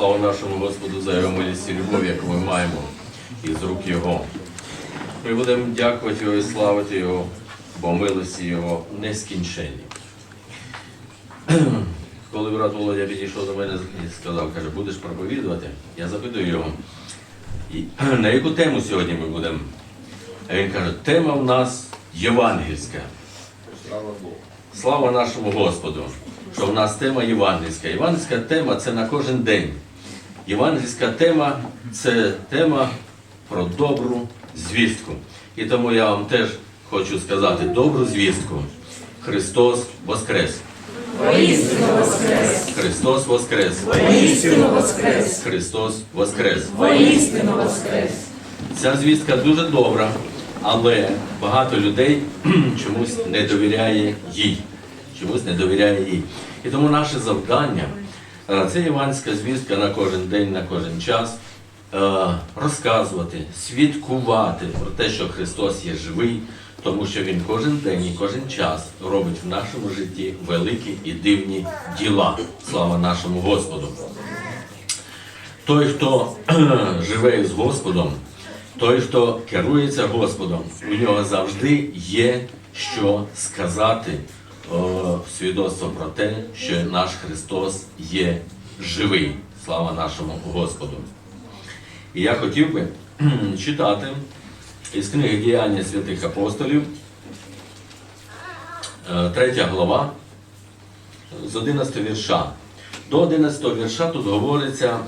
Слава нашому Господу за його милість і любов, яку ми маємо із рук Його. Ми будемо дякувати Його і славити Його, бо милості Його нескінченні. Коли брат Володя підійшов до мене і сказав, каже, будеш проповідувати, я запитую його, на яку тему сьогодні ми будемо? А він каже, тема в нас євангельська. Слава Богу. Слава нашому Господу, що в нас тема євангельська. Євангельська тема це на кожен день. Євангельська тема це тема про добру звістку. І тому я вам теж хочу сказати добру звістку. Христос Воскрес! Воістину воскрес! Христос Воскрес! Воістину воскрес! Христос Воскрес! Воістину воскрес! Ця звістка дуже добра, але багато людей чомусь не довіряє їй. Чомусь не довіряє їй. І тому наше завдання це іванська звістка на кожен день, на кожен час. е, Розказувати, свідкувати про те, що Христос є живий, тому що Він кожен день і кожен час робить в нашому житті великі і дивні діла. Слава нашому Господу! Той, хто живе з Господом, той, хто керується Господом, у нього завжди є що сказати свідоцтво про те, що наш Христос є живий. Слава нашому Господу. І я хотів би читати із книги Діяння святих апостолів, е, третя глава, з 11 вірша. До 11 вірша тут говориться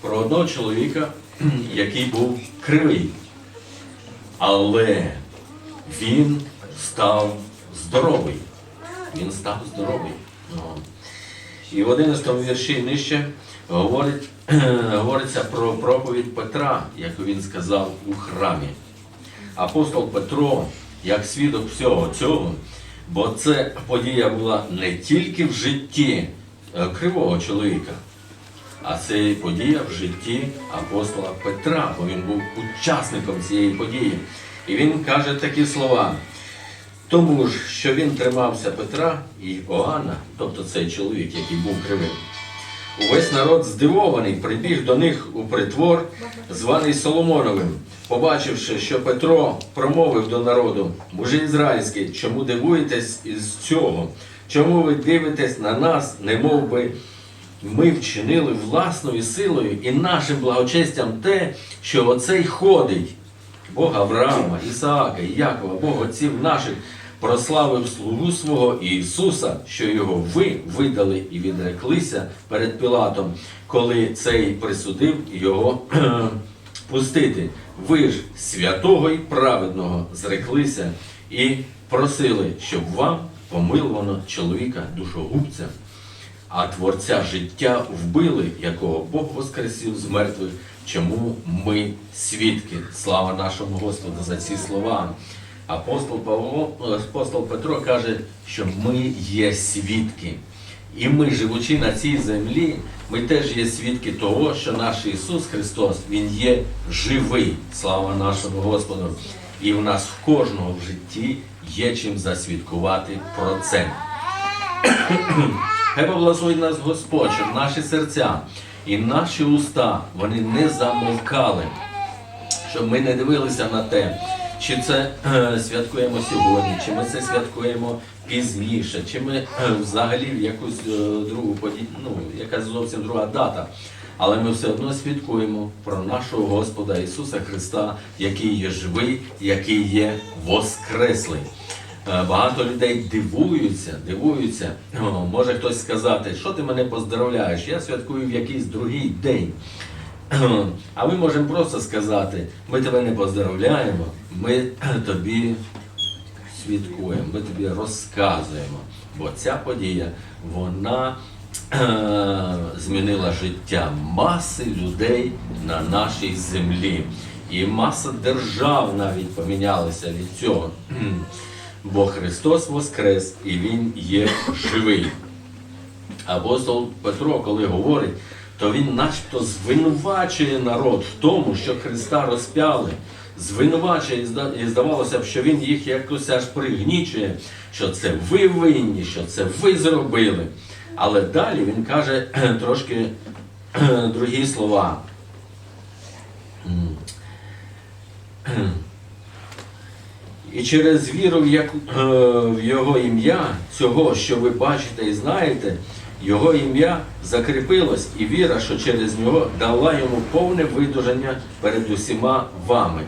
про одного чоловіка, який був кривий. Але він став здоровий. Він став здоровий. Ну. І в 11 вірші нижче говорить, говориться про проповідь Петра, яку він сказав у храмі. Апостол Петро, як свідок всього цього, бо це подія була не тільки в житті е, кривого чоловіка, а це подія в житті апостола Петра, бо він був учасником цієї події. І він каже такі слова. Тому ж, що він тримався Петра і Іоанна, тобто цей чоловік, який був кривим. Увесь народ здивований, прибіг до них у притвор, званий Соломоновим, побачивши, що Петро промовив до народу, мужі ізраїльські, чому дивуєтесь із цього? Чому ви дивитесь на нас, не мов би ми вчинили власною силою і нашим благочестям те, що оцей ходить, Бог Авраама, Ісаака Якова, Бог отців наших, прославив слугу свого Ісуса, що його ви видали і відреклися перед Пілатом, коли цей присудив його пустити. Ви ж святого і праведного зреклися і просили, щоб вам помилувано чоловіка душогубця. А творця життя вбили, якого Бог воскресив з мертвих. Чому ми свідки? Слава нашому Господу за ці слова. Апостол Павло, апостол Петро каже, що ми є свідки. І ми, живучи на цій землі, ми теж є свідки того, що наш Ісус Христос, Він є живий. Слава нашому Господу. І в нас в кожного в житті є чим засвідкувати про це. Хай поблагословить нас Господь, щоб наші серця і наші уста вони не замовкали, щоб ми не дивилися на те, чи це е, святкуємо сьогодні, чи ми це святкуємо пізніше, чи ми е, взагалі в якусь е, другу подію, ну, якась зовсім друга дата. Але ми все одно свідкуємо про нашого Господа Ісуса Христа, який є живий, який є воскреслий. Е, Багато людей дивуються, дивуються. Може хтось сказати, що ти мене поздравляєш, я святкую в якийсь другий день. А ми можемо просто сказати, ми тебе не поздравляємо, ми тобі свідкуємо, ми тобі розказуємо. Бо ця подія, вона е, змінила життя маси людей на нашій землі. І маса держав навіть помінялися від цього. Бо Христос Воскрес і Він є живий. Апостол Петро, коли говорить, то він начебто звинувачує народ в тому, що Христа розп'яли. Звинувачує, і здавалося б, що він їх якось аж пригнічує, що це ви винні, що це ви зробили. Але далі він каже трошки другі слова. І через віру е, в Його ім'я, цього, що ви бачите і знаєте, Його ім'я закріпилось, і віра, що через нього дала йому повне видужання перед усіма вами.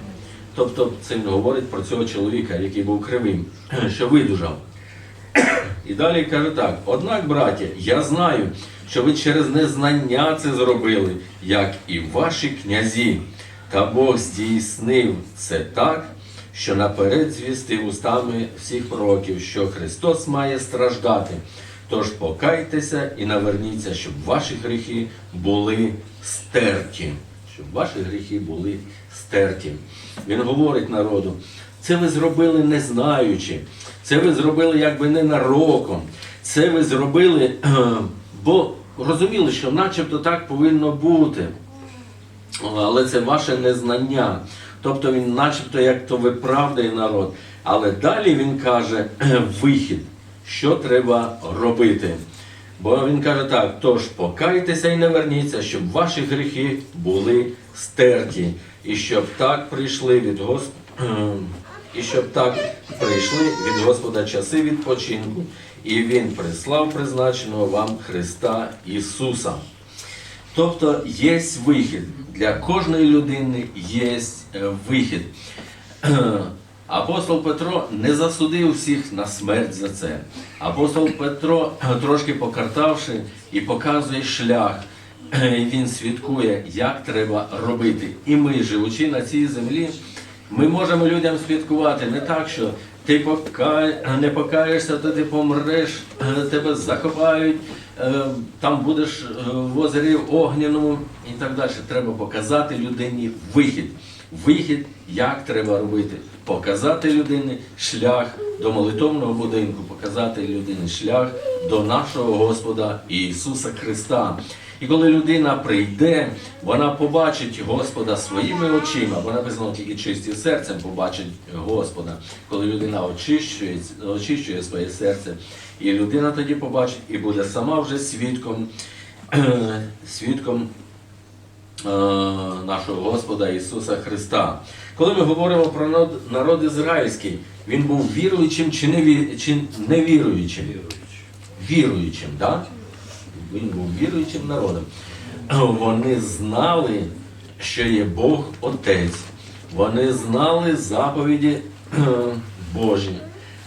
Тобто це він говорить про цього чоловіка, який був кривим, що видужав. І далі каже так: однак, браття, я знаю, що ви через незнання це зробили, як і ваші князі. Та Бог здійснив це так, що наперед звістив устами всіх пророків, що Христос має страждати. Тож покайтеся і наверніться, щоб ваші гріхи були стерті. Щоб ваші гріхи були стерті. Він говорить народу, це ви зробили не знаючи, це ви зробили якби ненароком, це ви зробили, бо розуміли, що начебто так повинно бути. Але це ваше незнання. Тобто він начебто як то виправдає народ. Але далі він каже вихід, що треба робити. Бо він каже так: тож покайтеся і не верніться, щоб ваші гріхи були стерті, і щоб так прийшли від Госп... і щоб так прийшли від Господа часи відпочинку, і Він прислав призначеного вам Христа Ісуса. Тобто є вихід. Для кожної людини є вихід. Апостол Петро не засудив всіх на смерть за це. Апостол Петро, трошки покартавши і показує шлях, він свідкує, як треба робити. І ми, живучи на цій землі, ми можемо людям свідкувати не так, що ти пока... не покаєшся, то ти помреш, е, тебе закопають, е, там будеш е, в озері огняному і так далі. Треба показати людині вихід. Вихід, як треба робити. Показати людині шлях до молитовного будинку, показати людині шлях до нашого Господа Ісуса Христа. І коли людина прийде, вона побачить Господа своїми очима, вона написано тільки чистим серцем побачить Господа. Коли людина очищує, очищує своє серце, і людина тоді побачить і буде сама вже свідком, свідком нашого Господа Ісуса Христа. Коли ми говоримо про народ, ізраїльський, він був віруючим чи, неві, чи невіруючим? Віруючим, так? Він був віруючим народом. Вони знали, що є Бог Отець. Вони знали заповіді е, Божі.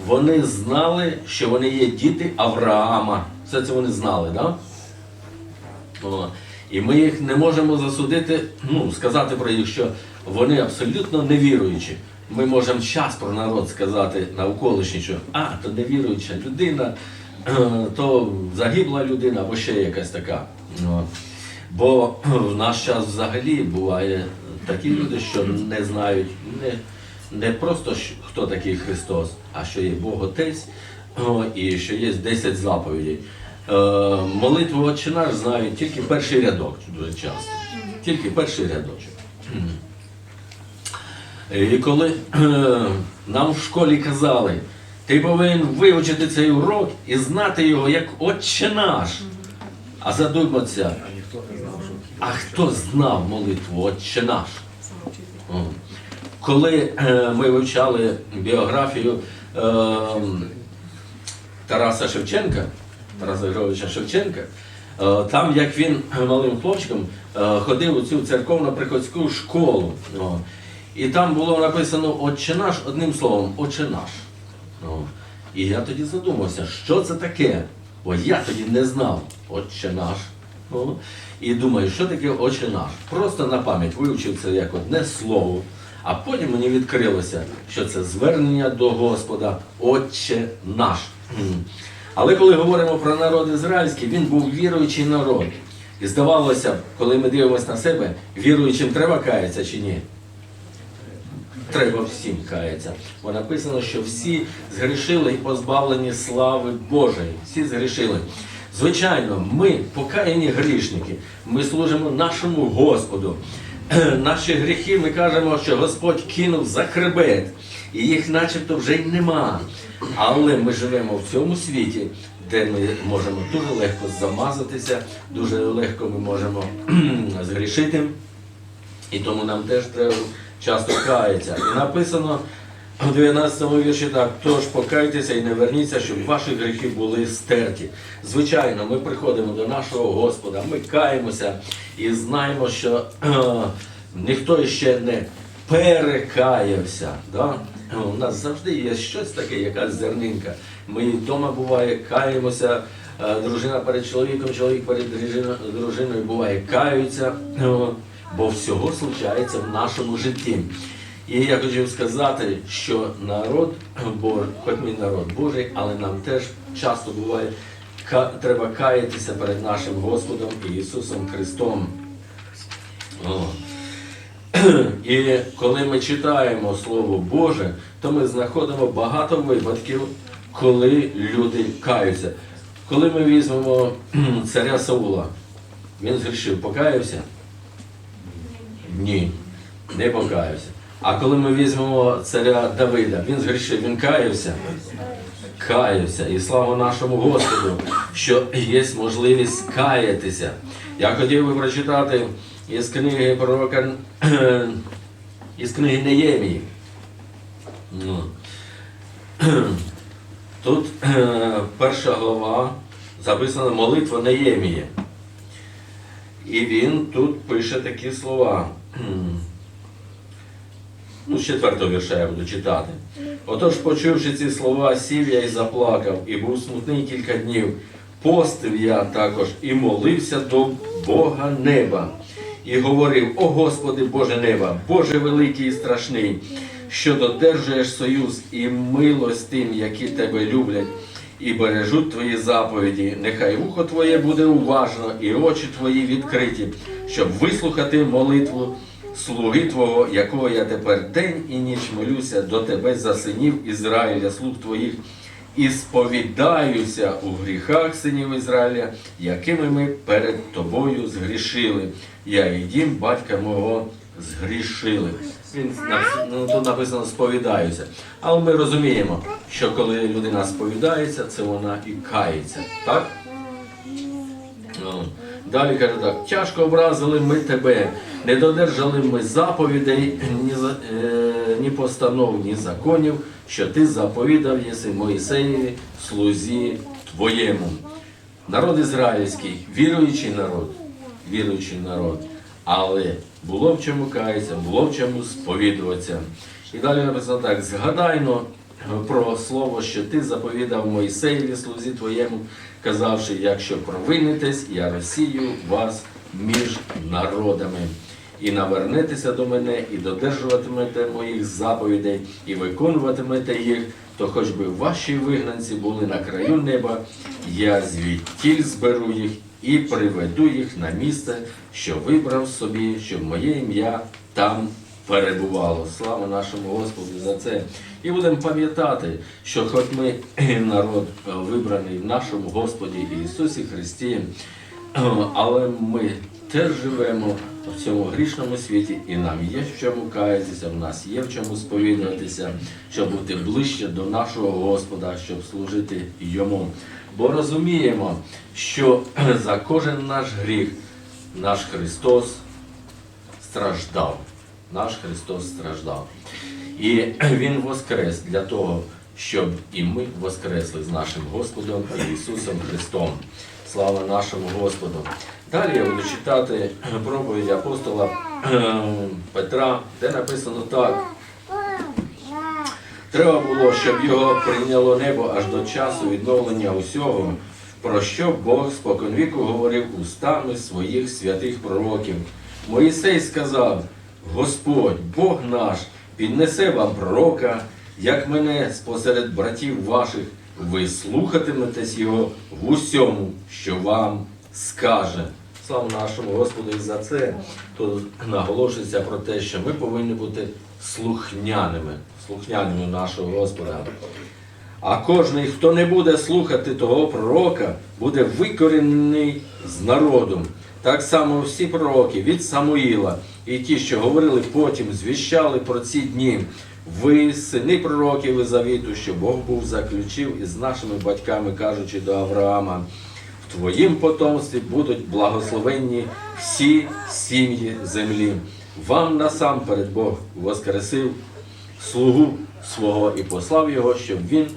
Вони знали, що вони є діти Авраама. Все це вони знали, так? І ми їх не можемо засудити, ну, сказати про їх, що вони абсолютно невіруючі. Ми можемо час про народ сказати навколишній, що а, то невіруюча людина, е, то загибла людина або ще якась така. Бо в наш час взагалі буває такі люди, що не знають не, не просто хто такий Христос, а що є Бог Отець і що є 10 заповідей. Е, молитву Отче наш знають тільки перший рядок дуже часто. Тільки перший рядочок. І коли е, нам в школі казали, ти повинен вивчити цей урок і знати його як Отче наш. А задуматися, а хто знав молитву Отче наш? Коли е, ми вивчали біографію е, Тараса Шевченка, Тараса Григоровича Шевченка, е, там як він малим хлопчиком е, ходив у цю церковно-приходську школу. І там було написано Отче наш одним словом, Отче наш. І я тоді задумався, що це таке? Бо я тоді не знав Отче наш. І думаю, що таке Отче наш? Просто на пам'ять вивчив це як одне слово. А потім мені відкрилося, що це звернення до Господа, Отче наш. Але коли говоримо про народ ізраїльський, він був віруючий народ. І здавалося, б, коли ми дивимося на себе, віруючим треба каятися чи ні? Треба всім каятися. Бо написано, що всі згрішили і позбавлені слави Божої. Всі згрішили. Звичайно, ми, покаяні грішники, ми служимо нашому Господу. Наші гріхи ми кажемо, що Господь кинув за хребет, і їх начебто вже й нема. Але ми живемо в цьому світі, де ми можемо дуже легко замазатися, дуже легко ми можемо згрішити. І тому нам теж треба часто каятися. І написано у 19 вірші так, тож покайтеся і не верніться, щоб ваші гріхи були стерті. Звичайно, ми приходимо до нашого Господа, ми каємося і знаємо, що е, ніхто ще не перекаявся. Да? У нас завжди є щось таке, якась зернинка. Ми вдома буває, каємося. Дружина перед чоловіком, чоловік перед дружиною, буває, каються, е, бо всього случається в нашому житті. І я хотів сказати, що народ, бо хоч ми народ Божий, але нам теж часто буває, треба каятися перед нашим Господом Ісусом Христом. О. І коли ми читаємо Слово Боже, то ми знаходимо багато випадків, коли люди каються. Коли ми візьмемо царя Саула, він згрішив, покаявся? Ні, не покаявся. А коли ми візьмемо царя Давида, він згрішив, він каявся? Каявся. І слава нашому Господу, що є можливість каятися. Я хотів би прочитати із книги пророка, із книги Неємії. Ну. Тут перша глава записана молитва Неємії. І він тут пише такі слова. Ну, з четвертого вірша я буду читати. Отож, почувши ці слова, сів я і заплакав, і був смутний кілька днів. Постив я також і молився до Бога неба. І говорив: О Господи Боже неба, Боже великий і страшний, що додержуєш союз і милость тим, які тебе люблять, і бережуть твої заповіді. Нехай вухо твоє буде уважно, і очі твої відкриті, щоб вислухати молитву слуги Твого, якого я тепер день і ніч молюся до тебе за синів Ізраїля, слуг твоїх, і сповідаюся у гріхах синів Ізраїля, якими ми перед тобою згрішили. Я і дім батька мого згрішили. Він ну, тут написано сповідаюся. Але ми розуміємо, що коли людина сповідається, це вона і кається. Так? Ну, Далі каже так, тяжко образили ми тебе, не додержали ми заповідей, ні, е, ні постанов, ні законів, що ти заповідав єси Моїсеєві, слузі твоєму. Народ ізраїльський, віруючий народ, віруючий народ, але було в чому каятися, було в чому сповідуватися. І далі написано так: згадайно про слово, що ти заповідав Мойсеєві, слузі твоєму, казавши, якщо провинитесь, я розсію вас між народами. І навернетеся до мене, і додержуватимете моїх заповідей, і виконуватимете їх, то хоч би ваші вигнанці були на краю неба, я звідтіль зберу їх і приведу їх на місце, що вибрав собі, щоб моє ім'я там перебувало. Слава нашому Господу за це. І будемо пам'ятати, що хоч ми народ е, вибраний в нашому Господі Ісусі Христі, е, але ми теж живемо в цьому грішному світі, і нам є в чому каятися, в нас є в чому сповідуватися, щоб бути ближче до нашого Господа, щоб служити йому. Бо розуміємо, що за кожен наш гріх наш Христос страждав. Наш Христос страждав. І Він воскрес для того, щоб і ми воскресли з нашим Господом Ісусом Христом. Слава нашому Господу. Далі я буду читати проповідь апостола Петра, де написано так. Треба було, щоб його прийняло небо аж до часу відновлення усього, про що Бог споконвіку говорив устами своїх святих пророків. Моїсей сказав: Господь, Бог наш, піднесе вам пророка, як мене спосеред братів ваших, ви слухатиметесь його в усьому, що вам скаже. Слава нашому Господу і за це. Тут наголошується про те, що ми повинні бути слухняними, слухняними нашого Господа. А кожний, хто не буде слухати того пророка, буде викорінений з народом. Так само всі пророки від Самуїла і ті, що говорили потім, звіщали про ці дні. Ви сини пророків і завіту, що Бог був заключив із нашими батьками, кажучи до Авраама. В твоїм потомстві будуть благословенні всі сім'ї землі. Вам насамперед Бог воскресив слугу свого і послав його, щоб він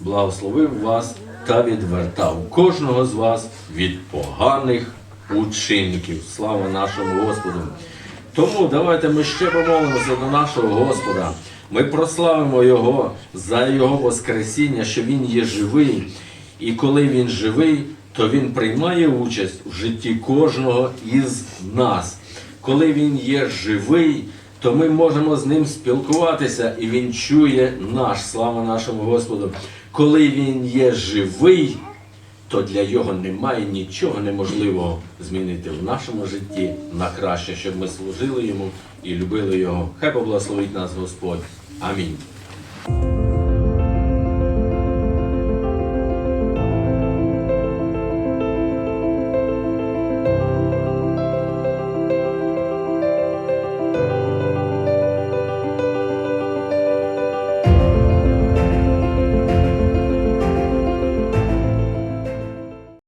благословив вас та відвертав кожного з вас від поганих учинків. Слава нашому Господу! Тому давайте ми ще помолимося до нашого Господа. Ми прославимо Його за Його Воскресіння, що Він є живий. І коли Він живий, то Він приймає участь в житті кожного із нас. Коли Він є живий, то ми можемо з ним спілкуватися, і Він чує наш, слава нашому Господу. Коли Він є живий, то для його немає нічого неможливого змінити в нашому житті на краще, щоб ми служили йому і любили його. Хай поблагословить нас Господь. Амінь.